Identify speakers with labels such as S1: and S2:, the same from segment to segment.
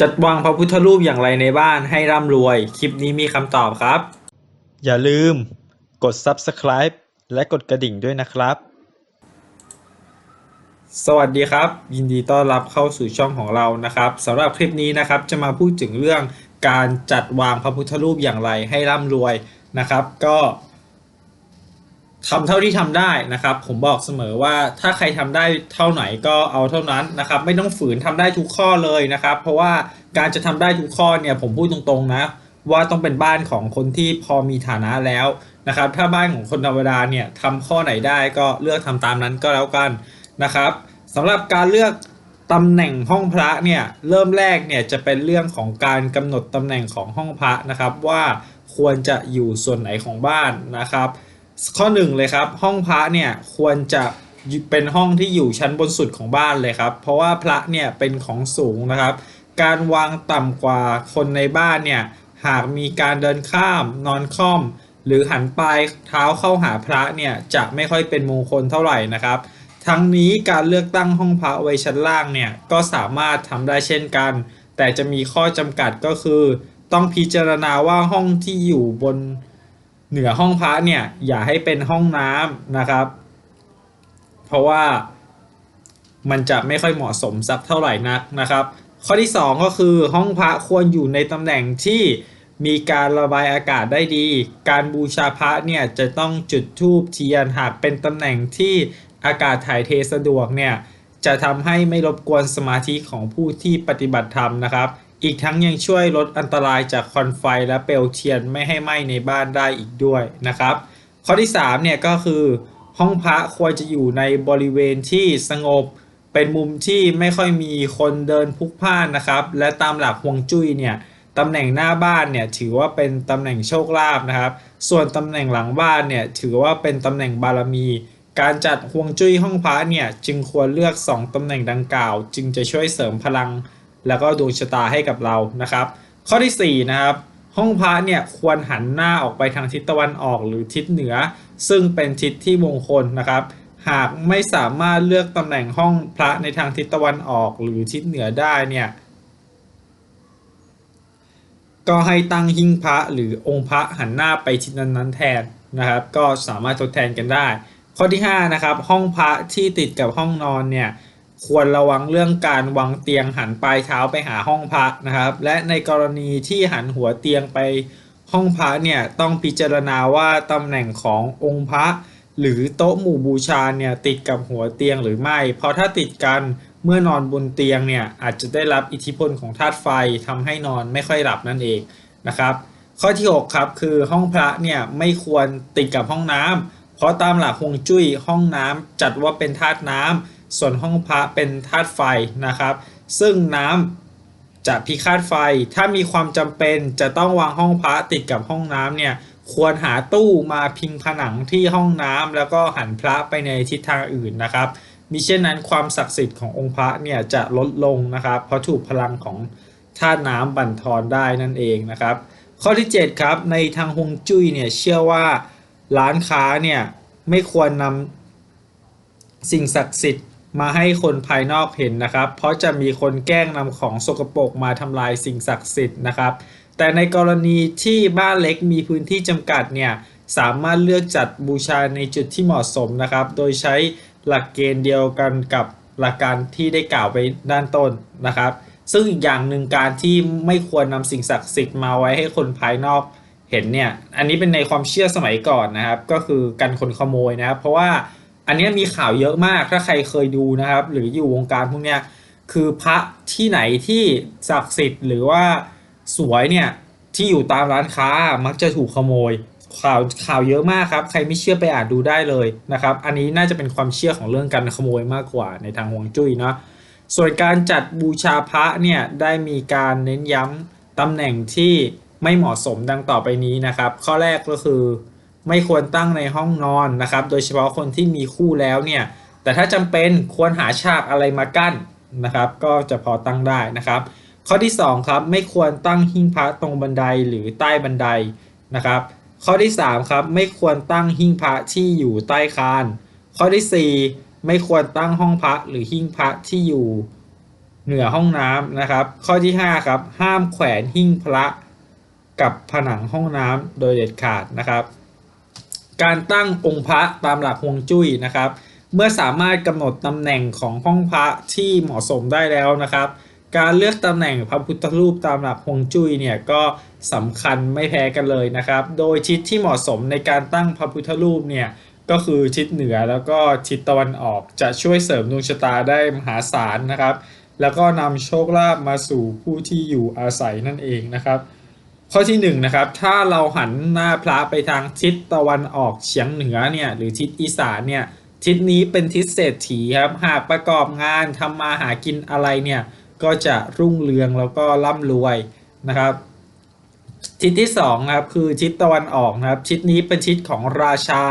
S1: จัดวางพระพุทธรูปอย่างไรในบ้านให้ร่ำรวย คลิปนี้มีคำตอบครับ
S2: อย่าลืมกด Subscribe และกดกระดิ่งด้วยนะครับ
S1: สวัสดีครับ ยินดีต้อนรับเข้าสู่ช่องของเรานะครับสำหรับคลิปนี้นะครับจะมาพูดถึงเรื่องการจัดวางพระพุทธรูปอย่างไรให้ร่ำรวยนะครับ ก็ ทำเท่าที่ทำได้นะครับ ผมบอกเสมอว่าถ้าใครทำได้เท่าไหนก็เอาเท่านั้นนะครับ ไม่ต้องฝืนทำได้ทุกข้อเลยนะครับ เพราะว่าการจะทำได้ทุกข้อเนี่ยผมพูดตรงๆนะ ว่าต้องเป็นบ้านของคนที่พอมีฐานะแล้วนะครับ ถ้าบ้านของคนธรรมดาเนี่ยทำข้อไหนได้ก็เลือกทำตามนั้นก็แล้วกันนะครับสำหรับการเลือกตำแหน่งห้องพระเนี่ยเริ่มแรกเนี่ยจะเป็นเรื่องของการกำหนดตำแหน่งของห้องพระนะครับ ว่าควรจะอยู่ส่วนไหนของบ้านนะครับ ข้อหนึ่งเลยครับ ห้องพระเนี่ยควรจะเป็นห้องที่อยู่ชั้นบนสุดของบ้านเลยครับ เพราะว่าพระเนี่ยเป็นของสูงนะครับ การวางต่ำกว่าคนในบ้านเนี่ยหากมีการเดินข้ามนอนค่อม หรือหันปลายเท้าเข้าหาพระเนี่ยจะไม่ค่อยเป็นมงคลเท่าไหร่นะครับ ทั้งนี้การเลือกตั้งห้องพระไว้ชั้นล่างเนี่ยก็สามารถทำได้เช่นกัน แต่จะมีข้อจำกัดก็คือ ต้องพิจารณาว่าห้องที่อยู่บน เหนือห้องพระเนี่ยอย่าให้เป็นห้องน้ำนะครับ เพราะว่ามันจะไม่ค่อยเหมาะสมสักเท่าไหร่นักนะครับ ข้อที่ 2 ก็คือห้องพระควรอยู่ในตำแหน่งที่มีการระบายอากาศได้ดี การบูชาพระเนี่ยจะต้องจุดธูปเทียนหากเป็นตำแหน่งที่อากาศถ่ายเทสะดวกเนี่ยจะทำให้ไม่รบกวนสมาธิของผู้ที่ปฏิบัติธรรมนะครับ อีกทั้งยังช่วยลดอันตรายจากควันไฟและเปลวเทียนไม่ให้ไหม้ในบ้านได้อีกด้วยนะครับ ข้อที่3เนี่ยก็คือ ห้องพระควรจะอยู่ในบริเวณที่สงบ เป็นมุมที่ไม่ค่อยมีคนเดินพุกพ่านนะครับ และตามหลักฮวงจุ้ยเนี่ยตำแหน่งหน้าบ้านเนี่ยถือว่าเป็นตำแหน่งโชคลาภนะครับ ส่วนตำแหน่งหลังบ้านเนี่ยถือว่าเป็นตำแหน่งบารมี การจัดฮวงจุ้ยห้องพระเนี่ยจึงควรเลือก 2ตำแหน่งดังกล่าว จึงจะช่วยเสริมพลัง แล้วก็ดวงชะตาให้กับเรานะครับ ข้อที่4นะครับห้องพระเนี่ยควรหันหน้าออกไปทางทิศตะวันออกหรือทิศเหนือ ซึ่งเป็นทิศที่มงคลนะครับ หากไม่สามารถเลือกตำแหน่งห้องพระในทางทิศตะวันออกหรือทิศเหนือได้เนี่ยก็ให้ตั้งหิ้งพระหรือองค์พระหันหน้าไปทิศนั้นๆแทนนะครับ ก็สามารถทดแทนกันได้ ข้อที่5นะครับห้องพระที่ติดกับห้องนอนเนี่ย ควรระวังเรื่องการวางเตียงหันปลายเท้าไปหาห้องพระนะครับ และในกรณีที่หันหัวเตียงไปห้องพระเนี่ยต้องพิจารณาว่าตำแหน่งขององค์พระ หรือโต๊ะหมู่บูชาเนี่ยติดกับหัวเตียงหรือไม่ เพราะถ้าติดกันเมื่อนอนบนเตียงเนี่ยอาจจะได้รับอิทธิพลของธาตุไฟทำให้นอนไม่ค่อยหลับนั่นเองนะครับ ข้อที่ 6 ครับคือห้องพระเนี่ยไม่ควรติดกับห้องน้ำเพราะตามหลักฮวงจุ้ยห้องน้ำจัดว่าเป็นธาตุน้ำ ส่วนห้องพระเป็นธาตุไฟนะครับ ซึ่งน้ำจะพิฆาตไฟ ถ้ามีความจำเป็นจะต้องวางห้องพระติดกับห้องน้ำเนี่ยควรหาตู้มาพิงผนังที่ห้องน้ำแล้วก็หันพระไปในทิศทางอื่นนะครับมิเช่นนั้นความศักดิ์สิทธิ์ขององค์พระเนี่ยจะลดลงนะครับ เพราะถูกพลังของธาตุน้ำบั่นทอนได้นั่นเองนะครับ ข้อที่ 7 ครับ ในทางฮวงจุ้ยเนี่ยเชื่อว่าร้านค้าเนี่ยไม่ควรนำสิ่งศักดิ์สิทธิ์ มาให้คนภายนอกเห็นนะครับ เพราะจะมีคนแกล้งนำของสกปรกมาทำลายสิ่งศักดิ์สิทธิ์นะครับ แต่ในกรณีที่บ้านเล็กมีพื้นที่จำกัดเนี่ยสามารถเลือกจัดบูชาในจุดที่เหมาะสมนะครับ โดยใช้หลักเกณฑ์เดียวกันกับหลักการที่ได้กล่าวไปด้านต้นนะครับ ซึ่งอีกอย่างหนึ่งการที่ไม่ควรนำสิ่งศักดิ์สิทธิ์มาไว้ให้คนภายนอกเห็นเนี่ย อันนี้เป็นในความเชื่อสมัยก่อนนะครับ ก็คือกันคนขโมยนะครับ เพราะว่า อันนี้มีข่าวเยอะมากถ้าใครเคยดูนะครับ หรืออยู่วงการพวกเนี้ยคือพระที่ไหนที่ศักดิ์สิทธิ์หรือว่าสวยเนี่ยที่อยู่ตามร้านค้ามักจะถูกขโมย ข่าวข่าวเยอะมากครับ ใครไม่เชื่อไปอ่านดูได้เลยนะครับ อันนี้น่าจะเป็นความเชื่อของเรื่องการขโมยมากกว่าในทางฮวงจุ้ยเนาะส่วนการจัดบูชาพระเนี่ยได้มีการเน้นย้ำตำแหน่งที่ไม่เหมาะสมดังต่อไปนี้นะครับ ข้อแรกก็คือ ไม่ควรตั้งในห้องนอนนะครับ โดยเฉพาะคนที่มีคู่แล้วเนี่ย แต่ถ้าจำเป็นควรหาฉากอะไรมากั้นนะครับ ก็จะพอตั้งได้นะครับ ข้อที่ 2 ครับ ไม่ควรตั้งหิ้งพระตรงบันไดหรือใต้บันไดนะครับ ข้อที่ 3 ครับ ไม่ควรตั้งหิ้งพระที่อยู่ใต้คาน ข้อที่ 4 ไม่ควรตั้งห้องพระหรือหิ้งพระที่อยู่เหนือห้องน้ำนะครับ ข้อที่ 5 ครับ ห้ามแขวนหิ้งพระกับผนังห้องน้ำโดยเด็ดขาดนะครับ การตั้งองค์พระตามหลักฮวงจุ้ยนะครับ เมื่อสามารถกำหนดตำแหน่งของห้องพระที่เหมาะสมได้แล้วนะครับ การเลือกตำแหน่งพระพุทธรูปตามหลักฮวงจุ้ยเนี่ยก็สำคัญไม่แพ้กันเลยนะครับ โดยทิศที่เหมาะสมในการตั้งพระพุทธรูปเนี่ยก็คือทิศเหนือแล้วก็ทิศตะวันออกจะช่วยเสริมดวงชะตาได้มหาศาลนะครับ แล้วก็นำโชคลาภมาสู่ผู้ที่อยู่อาศัยนั่นเองนะครับ ข้อที่1นงนะครับถ้าเราหันหน้าพระไปทางทิศตะวันออกเฉียงเหนือเนี่ยหรือทิศอีสานเนี่ยทิศนี้เป็นทิศเศรษฐีครับหากประกอบงานทำมาหากินอะไรเนี่ยก็จะรุ่งเรืองแล้วก็ร่ำรวยนะครับ ทิศที่2นะครับคือทิศตะวันออกนะครับทิศนี้เป็นทิศของราชา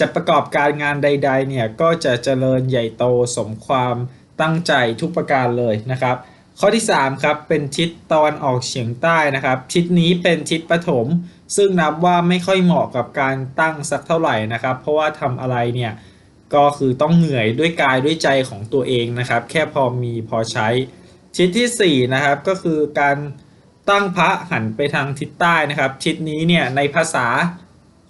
S1: จะประกอบการงานใด ๆ เนี่ยก็จะเจริญใหญ่โตสมความตั้งใจทุกประการเลยนะครับ ข้อที่3ครับเป็นทิศตะวันออกเฉียงใต้นะครับ ทิศนี้เป็นทิศปฐมซึ่งนับว่าไม่ค่อยเหมาะกับการตั้งสักเท่าไหร่นะครับ เพราะว่าทำอะไรเนี่ยก็คือต้องเหนื่อยด้วยกายด้วยใจของตัวเองนะครับ แค่พอมีพอใช้ ทิศที่4นะครับก็คือการตั้งพระหันไปทางทิศใต้นะครับ ทิศนี้เนี่ยในภาษา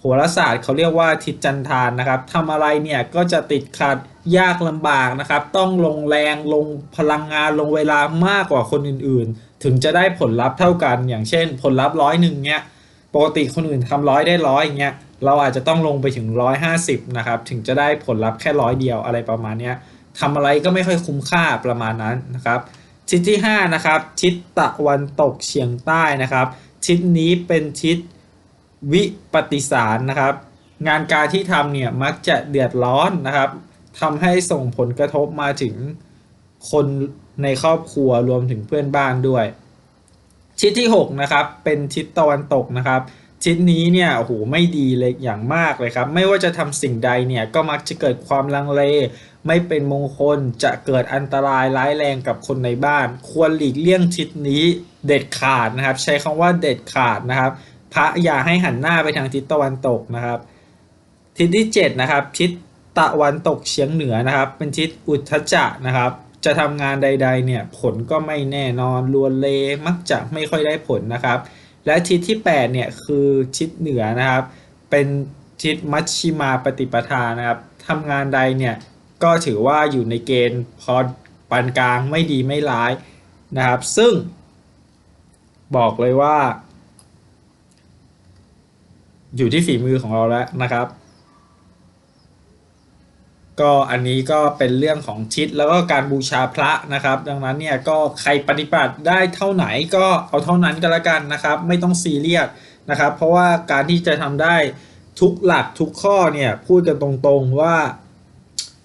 S1: หราศาสตร์เขาเรียกว่าทิศจันทานนะครับทำอะไรเนี่ยก็จะติดขัดยากลำบากนะครับ ต้องลงแรงลงพลังงานลงเวลามากกว่าคนอื่นๆ ถึงจะได้ผลลัพธ์เท่ากัน อย่างเช่น ผลลัพธ์ร้อยหนึ่งเนี่ยปกติคนอื่นทำร้อยได้ร้อยอย่างเงี้ยเราอาจจะต้องลงไปถึงร้อยห้าสิบนะครับถึงจะได้ผลลัพธ์แค่ร้อยเดียวอะไรประมาณเนี้ยทำอะไรก็ไม่ค่อยคุ้มค่าประมาณนั้นนะครับทิศที่5นะครับทิศตะวันตกเฉียงใต้นะครับ ทิศนี้เป็นทิศ วิปฏิสารนะครับ งานการที่ทำเนี่ยมักจะเดือดร้อนนะครับทำให้ส่งผลกระทบมาถึงคนในครอบครัวรวมถึงเพื่อนบ้านด้วย ทิศที่ 6 นะครับ เป็นทิศตะวันตกนะครับ ทิศนี้เนี่ยโอ้โหไม่ดีเลยอย่างมากเลยครับ ไม่ว่าจะทำสิ่งใดเนี่ยก็มักจะเกิดความลังเล ไม่เป็นมงคลจะเกิดอันตรายร้ายแรงกับคนในบ้าน ควรหลีกเลี่ยงทิศนี้เด็ดขาดนะครับ ใช้คำว่าเด็ดขาดนะครับ พระอย่าให้หันหน้าไปทางทิศตะวันตกนะครับ ทิศที่7นะครับทิศตะวันตกเฉียงเหนือนะครับ เป็นทิศอุทธจะนะครับ จะทำงานใด ๆ เนี่ยผลก็ไม่แน่นอนลวนเลมักจะไม่ค่อยได้ผลนะครับ และทิศที่8เนี่ยคือทิศเหนือนะครับ เป็นทิศมัชชิมาปฏิปทานะครับทำงานใดเนี่ยก็ถือว่าอยู่ในเกณฑ์พอปานกลางไม่ดีไม่ร้ายนะครับ ซึ่งบอกเลยว่า อยู่ที่ฝีมือของเราแล้วนะครับ ก็อันนี้ก็เป็นเรื่องของทิศแล้วก็การบูชาพระนะครับ ดังนั้นเนี่ยก็ใครปฏิบัติได้เท่าไหนก็เอาเท่านั้นก็แล้วกันนะครับ ไม่ต้องซีเรียสนะครับ เพราะว่าการที่จะทำได้ทุกหลักทุกข้อเนี่ยพูดกันตรงๆว่า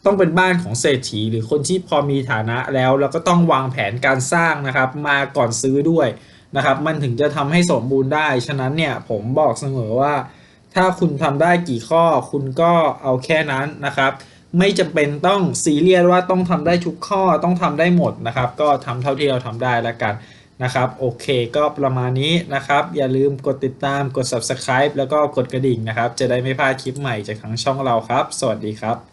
S1: ต้องเป็นบ้านของเศรษฐีหรือคนที่พอมีฐานะแล้ว แล้วก็ต้องวางแผนการสร้างนะครับ มาก่อนซื้อด้วย นะครับ มันถึงจะทำให้สมบูรณ์ได้ ฉะนั้นเนี่ยผมบอกเสมอว่า ถ้าคุณทำได้กี่ข้อคุณก็เอาแค่นั้นนะครับ ไม่จำเป็นต้องซีเรียสว่าต้องทำได้ทุกข้อต้องทำได้หมดนะครับ ก็ทำเท่าที่เราทำได้แล้วกันนะครับ โอเคก็ประมาณนี้นะครับ อย่าลืมกดติดตามกด subscribe แล้วก็กดกระดิ่งนะครับ จะได้ไม่พลาดคลิปใหม่จากทางช่องเราครับ สวัสดีครับ